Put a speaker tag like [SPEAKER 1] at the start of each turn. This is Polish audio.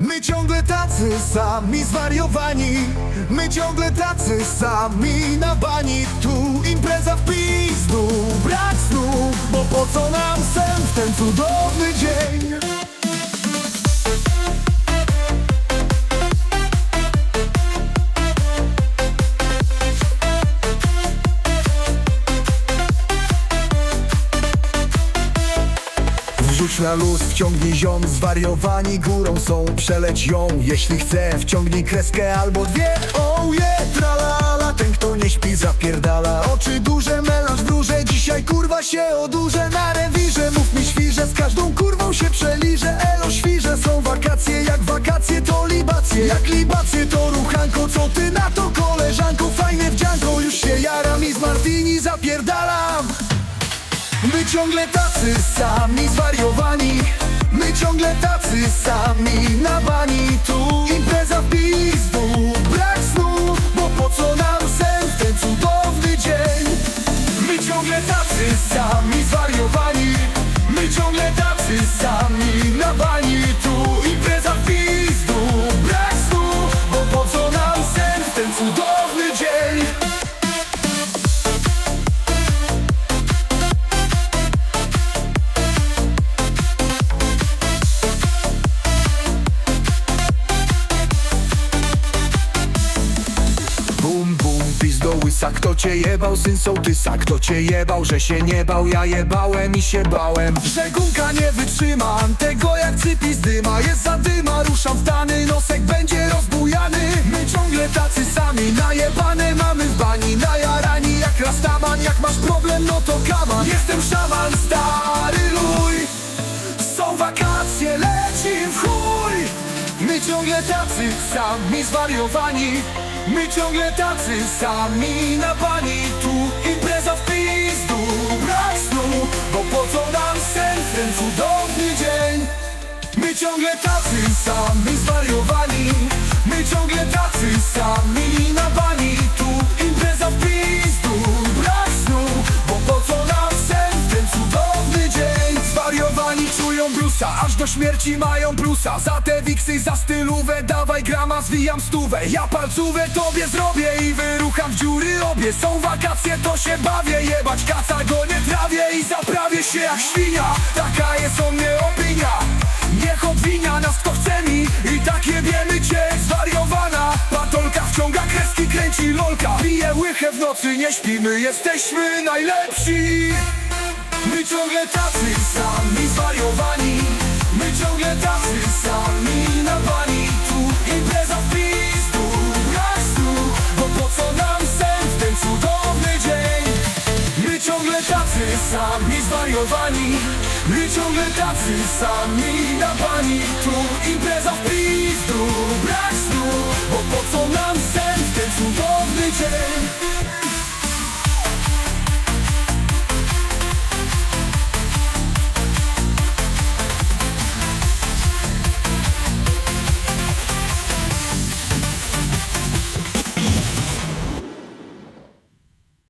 [SPEAKER 1] My ciągle tacy sami zwariowani. My ciągle tacy sami na bani Tu Wrzuć na luz, wciągnij ziom Zwariowani górą są, przeleć ją Jeśli chce, wciągnij kreskę albo dwie. Oh yeah, tralala Ten kto nie śpi zapierdala. Oczy duże, melanż wróże Dzisiaj kurwa się odurze My ciągle tacy sami zwariowani. My ciągle tacy sami na bani Tu. Impreza w pizdu, brak snu Bo po co nam sen w ten cudowny dzień? My ciągle tacy sami zwariowani. My ciągle tacy sami na bani Tu pizdo łysa. Kto cię jebał, syn sołtysa? Kto cię jebał, że się nie bał? Ja jebałem i się bałem. Że gumka nie wytrzyma Tego jak cypis dyma. Jest zadyma, ruszam w tany Nosek będzie rozbujany. My ciągle tacy sami Najebane mamy w bani. Najarani jak rastaman Jak masz problem, no to kaman Jestem szaman, stary luj. Są wakacje, leci w chuj. My ciągle tacy sami zwariowani My ciągle tacy sami na pani Tu impreza w pizdu, brak snu Bo po co nam sen ten cudowny dzień? My ciągle tacy do śmierci mają plusa. Za te wiksy, za stylówę, dawaj grama, zwijam stówę. Ja palcówę tobie zrobię i wyrucham w dziury obie. Są wakacje, to się bawię, jebać kaca go nie trawię I zaprawię się jak świnia, taka jest o mnie opinia. Niech obwinia nas kto chce mi. I tak jebiemy cię Zwariowana, patolka wciąga kreski, kręci lolka. Pije łychę w nocy, nie śpimy, jesteśmy najlepsi. My ciągle tacy sami sami zwariowani My ciągle tacy sami na bani Tu impreza w pizdu, brak snu